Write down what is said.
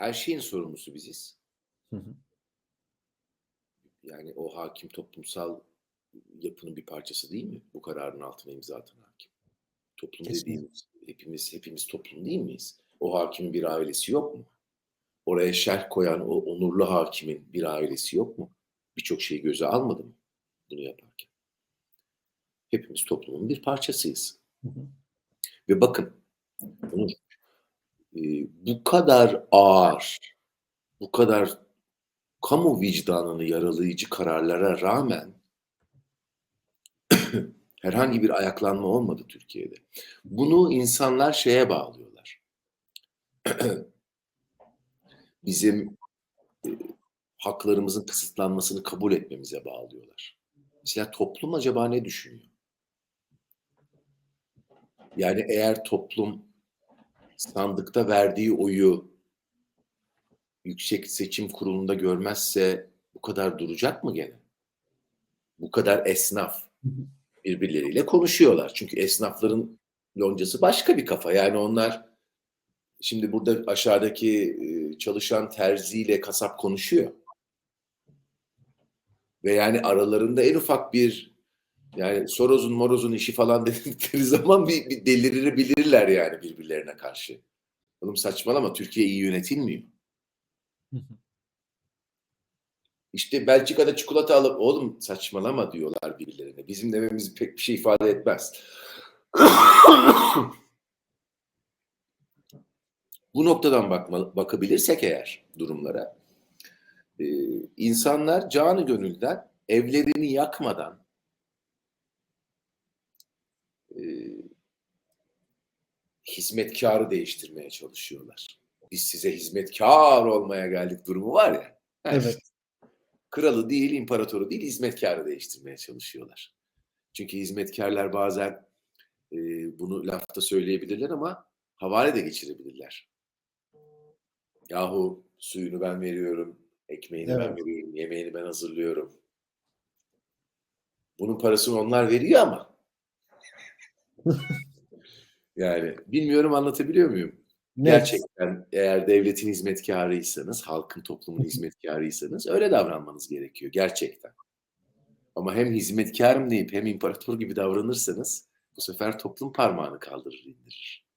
her şeyin sorumlusu biziz. Hı hı. Yani o hakim toplumsal yapının bir parçası değil mi? Bu kararın altına imza atan hakim. Toplum Kesinlikle. dediğimiz hepimiz hepimiz toplum değil miyiz? O hakimin bir ailesi yok mu? Oraya şerh koyan o onurlu hakimin bir ailesi yok mu? Birçok şeyi göze almadı mı bunu yaparken? Hepimiz toplumun bir parçasıyız. Hı hı. Ve bakın Onur, e, bu kadar ağır, bu kadar kamu vicdanını yaralayıcı kararlara rağmen herhangi bir ayaklanma olmadı Türkiye'de. Bunu insanlar şeye bağlıyorlar. Bizim e, haklarımızın kısıtlanmasını kabul etmemize bağlıyorlar. Mesela toplum acaba ne düşünüyor? Yani eğer toplum sandıkta verdiği oyu yüksek seçim kurulunda görmezse bu kadar duracak mı gene? Bu kadar esnaf birbirleriyle konuşuyorlar. Çünkü esnafların loncası başka bir kafa. Yani onlar şimdi burada aşağıdaki e, çalışan terziyle kasap konuşuyor. Ve yani aralarında en ufak bir yani Soros'un Moroz'un işi falan dedikleri zaman bir, bir delirebilirler yani birbirlerine karşı. Oğlum saçmalama Türkiye iyi yönetilmiyor. İşte Belçika'da çikolata alıp oğlum saçmalama diyorlar birbirlerine. Bizim dememiz pek bir şey ifade etmez. Bu noktadan bakma, bakabilirsek eğer durumlara e, insanlar canı gönülden evlerini yakmadan e, hizmetkarı değiştirmeye çalışıyorlar. Biz size hizmetkar olmaya geldik durumu var ya. Evet. Kralı değil, imparatoru değil, hizmetkarı değiştirmeye çalışıyorlar. Çünkü hizmetkarlar bazen e, bunu lafta söyleyebilirler ama havale de geçirebilirler. Yahu suyunu ben veriyorum, ekmeğini ben Evet. veriyorum, yemeğini ben hazırlıyorum. Bunun parasını onlar veriyor ama. Yani bilmiyorum anlatabiliyor muyum? Net. Gerçekten eğer devletin hizmetkarıysanız, halkın, toplumun hizmetkarıysanız öyle davranmanız gerekiyor gerçekten. Ama hem hizmetkarım deyip hem imparator gibi davranırsanız bu sefer toplum parmağını kaldırır indirir.